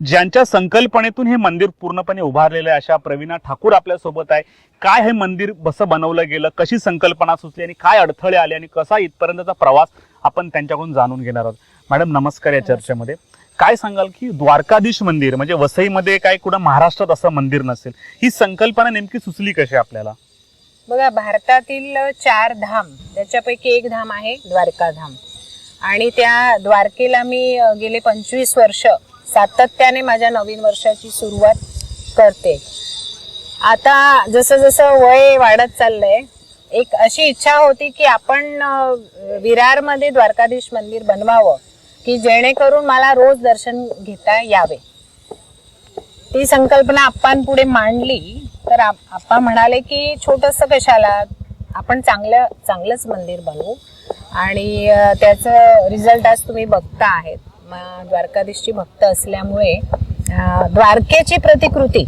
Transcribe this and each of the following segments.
ज्यांच्या संकल्पनेतून हे मंदिर पूर्णपणे उभारलेलं आहे अशा प्रवीणा ठाकूर आपल्यासोबत आहे. काय हे मंदिर कसं बनवलं गेलं कशी संकल्पना सुचली आणि काय अडथळे आले आणि कसा इथपर्यंतचा प्रवास आपण त्यांच्याकडून जाणून घेणार आहोत. मॅडम नमस्कार या चर्चेमध्ये. काय सांगाल की द्वारकाधीश मंदिर म्हणजे वसईमध्ये काय कुठं महाराष्ट्रात असं मंदिर नसेल ही संकल्पना नेमकी सुचली कशी आपल्याला? बघा भारतातील चार धाम त्याच्यापैकी एक धाम आहे द्वारका धाम आणि त्या द्वारकेला मी गेले पंचवीस वर्ष सातत्याने माझ्या नवीन वर्षाची सुरुवात करते. आता जसं जसं वय वाढत चाललंय एक अशी इच्छा होती की आपण विरारमध्ये द्वारकाधीश मंदिर बनवावं की जेणेकरून मला रोज दर्शन घेता यावे. ती संकल्पना आप्पांपुढे मांडली तर आप- आप्पा म्हणाले की छोटस कशाला आपण चांगलं चांगलंच मंदिर बनवू. आणि त्याचं रिझल्ट आज तुम्ही बघता आहेत. द्वारकाधीशची भक्त असल्यामुळे द्वारकेची प्रतिकृती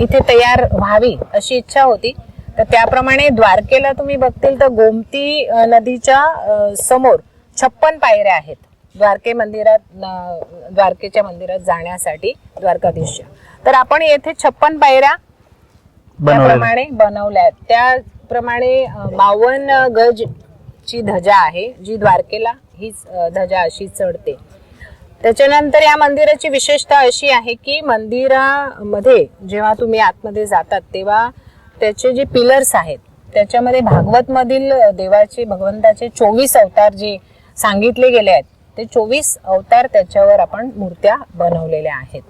इथे तयार व्हावी अशी इच्छा होती. तर त्याप्रमाणे द्वारकेला तुम्ही बघतील तर गोमती नदीच्या समोर छप्पन पायऱ्या आहेत. द्वारके मंदिरात द्वारकेच्या मंदिरात जाण्यासाठी द्वारकाधीशच्या. तर आपण येथे छप्पन पायऱ्या त्याप्रमाणे बनवल्या आहेत. त्याप्रमाणे अं, बावन्न गज ची ध्वजा आहे जी द्वारकेला हीच ध्वजा अशी चढते. त्याच्यानंतर या मंदिराची विशेषता अशी आहे की मंदिरामध्ये जेव्हा तुम्ही आतमध्ये जातात तेव्हा त्याचे जे पिलर्स आहेत त्याच्यामध्ये भागवत मधील देवाचे भगवंताचे चोवीस अवतार जे सांगितले गेले आहेत ते चोवीस अवतार त्याच्यावर आपण मूर्त्या बनवलेल्या आहेत.